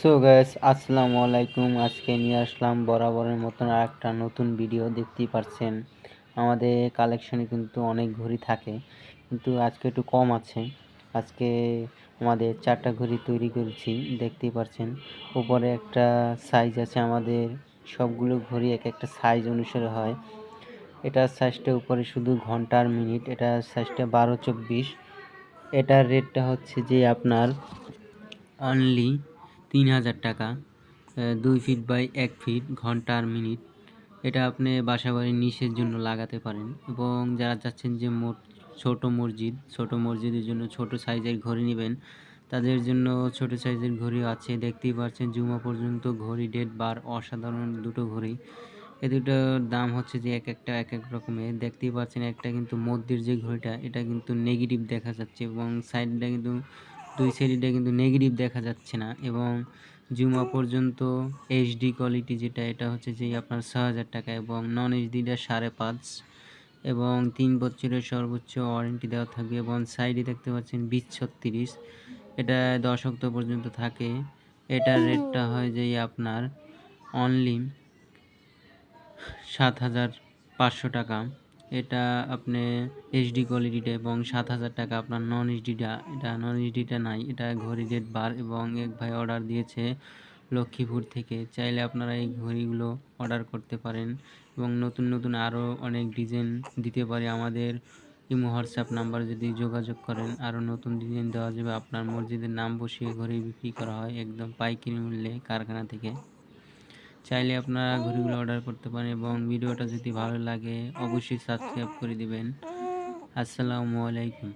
So gas আসসালামু আলাইকুম। আজকে নিয়ে আসলাম বরাবরের মতন আর একটা নতুন ভিডিও দেখতেই পাচ্ছেন আমাদের কালেকশনে কিন্তু অনেক ঘড়ি থাকে, কিন্তু আজকে একটু কম আছে। আজকে আমাদের চারটা ঘড়ি তৈরি করেছি, দেখতেই পাচ্ছেন উপরে একটা সাইজ আছে আমাদের, সবগুলো ঘড়ি এক একটা সাইজ অনুসারে হয়। এটার সাইজটা উপরে শুধু ঘণ্টার মিনিট এটার সাইজটা বারো চব্বিশ। এটার রেটটা হচ্ছে যে আপনার অনলি তিন হাজার টাকা দুই ফিট বাই এক ফিট ঘণ্টা আর মিনিট। এটা আপনি বাসা বাড়ির নিচের জন্য লাগাতে পারেন এবং যারা চাচ্ছেন যে মোট ছোট মসজিদ, ছোট মসজিদের জন্য ছোট সাইজের ঘড়ি নেবেন, তাদের জন্য ছোট সাইজের ঘড়িও আছে। দেখতেই পাচ্ছেন জুমা পর্যন্ত ঘড়ি ডেট বার অসাধারণ দুটো ঘড়ি। এ দুটোর দাম হচ্ছে যে এক একটা, এক এক রকমের। দেখতেই পাচ্ছেন একটা কিন্তু মধ্যের যে ঘড়িটা, এটা কিন্তু নেগেটিভ দেখা যাচ্ছে এবং সাইডটা কিন্তু দুই সাইডে কিন্তু নেগেটিভ দেখা যাচ্ছে না এবং জুমা পর্যন্ত এইচডি কোয়ালিটি যেটা, এটা হচ্ছে যে আপনার ছ হাজার টাকা এবং নন এইচডিটা সাড়ে পাঁচ এবং তিন বছরের সর্বোচ্চ ওয়ারেন্টি দেওয়া থাকবে এবং সাইডে দেখতে পাচ্ছেন বিশ ছত্রিশ। এটা দশ অক্টোবর পর্যন্ত থাকে। এটার রেটটা হয় যে আপনার অনলি সাত হাজার পাঁচশো টাকা। এটা আপনি এইচডি কোয়ালিটিটা এবং সাত হাজার টাকা আপনার নন এইচডিটা এটা নন এইচডিটা নাই, এটা ঘড়ি ডেট বার এবং এক ভাই অর্ডার দিয়েছে লক্ষ্মীপুর থেকে। চাইলে আপনারা এই ঘড়িগুলো অর্ডার করতে পারেন এবং নতুন নতুন আরও অনেক ডিজাইন দিতে পারে আমাদের ইমো হোয়াটসঅ্যাপ নাম্বার যদি যোগাযোগ করেন। আরও নতুন ডিজাইন দেওয়া যাবে, আপনার মসজিদের নাম বসিয়ে ঘড়ি বিক্রি করা হয় একদম পাইকারি মূল্যে কারখানা থেকে। চাইলে আপনারা ঘড়িগুলো অর্ডার করতে পারেন এবং ভিডিওটা যদি ভালো লাগে, অবশ্যই সাবস্ক্রাইব করে দিবেন। আসসালামু আলাইকুম।